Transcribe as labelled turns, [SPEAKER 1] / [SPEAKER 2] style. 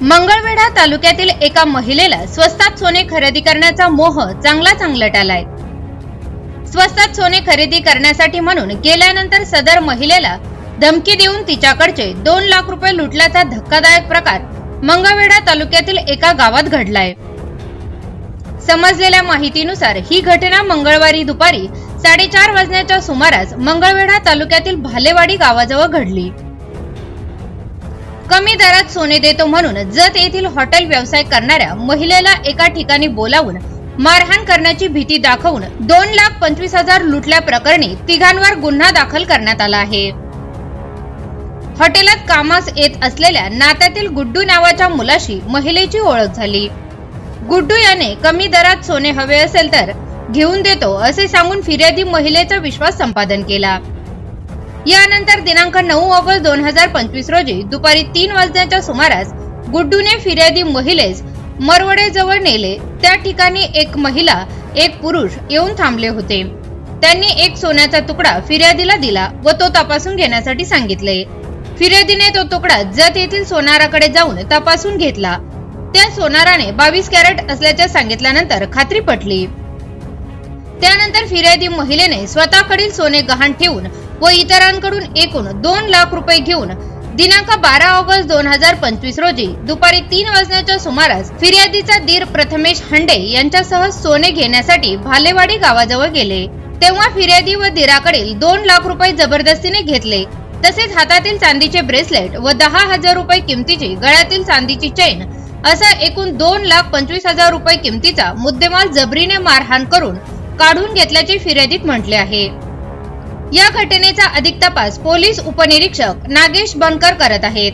[SPEAKER 1] मंगळवेढा तालुक्यातील एका महिलेला स्वस्तात सोने खरेदी करण्याचा मोह चांगला चांगलट आलाय. स्वस्तात सोने खरेदी करण्यासाठी म्हणून गेल्यानंतर सदर महिलेला धमकी देऊन तिच्याकडचे दोन लाख रुपये लुटल्याचा धक्कादायक प्रकार मंगळवेढा तालुक्यातील एका गावात घडलाय. समजलेल्या माहितीनुसार ही घटना मंगळवारी दुपारी साडेचार वाजण्याच्या सुमारास मंगळवेढा तालुक्यातील भालेवाडी गावाजवळ घडली. कमी दरात सोने देतो म्हणून जत येथील हॉटेल व्यवसाय करणाऱ्या महिलेला एका ठिकाणी बोलावून मारहाण करण्याची भीती दाखवून दोन लाख पंचवीस हजार लुटल्या प्रकरणी तिघांवर गुन्हा दाखल करण्यात आला आहे. हॉटेलात कामास येत असलेल्या नात्यातील गुड्डू नावाच्या मुलाशी महिलेची ओळख झाली. गुड्डू याने कमी दरात सोने हवे असेल तर घेऊन देतो असे सांगून फिर्यादी महिलेचा विश्वास संपादन केला. यानंतर दिनांक नऊ ऑगस्ट दोन हजार पंचवीस रोजी दुपारी तीन वाजण्याच्या सुमारास गुड्डूने फिर्यादी महिलेस मरवडेजवळ नेले. त्या ठिकाणी एक महिला एक पुरुष येऊन थांबले होते. त्यांनी एक सोन्याचा तुकडा फिर्यादीला दिला व तो तपासून घेण्यासाठी सांगितले. फिर्यादीने तो तुकडा जत येथील सोनाराकडे जाऊन तपासून घेतला. त्या सोनाराने बावीस कॅरेट असल्याचे सांगितल्यानंतर खात्री पटली. त्यानंतर फिर्यादी महिलेने स्वतःकडील सोने गहाण ठेवून व इतरांकडून एकूण दोन लाख रुपये घेऊन दिनांक बारा ऑगस्ट दोन हजार पंचवीस रोजी दुपारी तीन वाजण्याच्या सुमारास फिर्यादीचा दीर प्रथमेश हंडे यांच्यासह सोने घेण्यासाठी भालेवाडी गावाजवळ गेले. तेव्हा फिर्यादी व दीराकडील दोन लाख रुपये जबरदस्तीने घेतले. तसेच हातातील चांदीचे ब्रेसलेट व दहा हजार रुपये किमतीची गळ्यातील चांदीची चैन असा एकूण दोन लाख पंचवीस हजार रुपये किमतीचा मुद्देमाल जबरीने मारहाण करून काढून घेतल्याचे फिर्यादीत म्हटले आहे. या घटनेचा अधिक तपास पोलीस उपनिरीक्षक नागेश बनकर करत आहेत.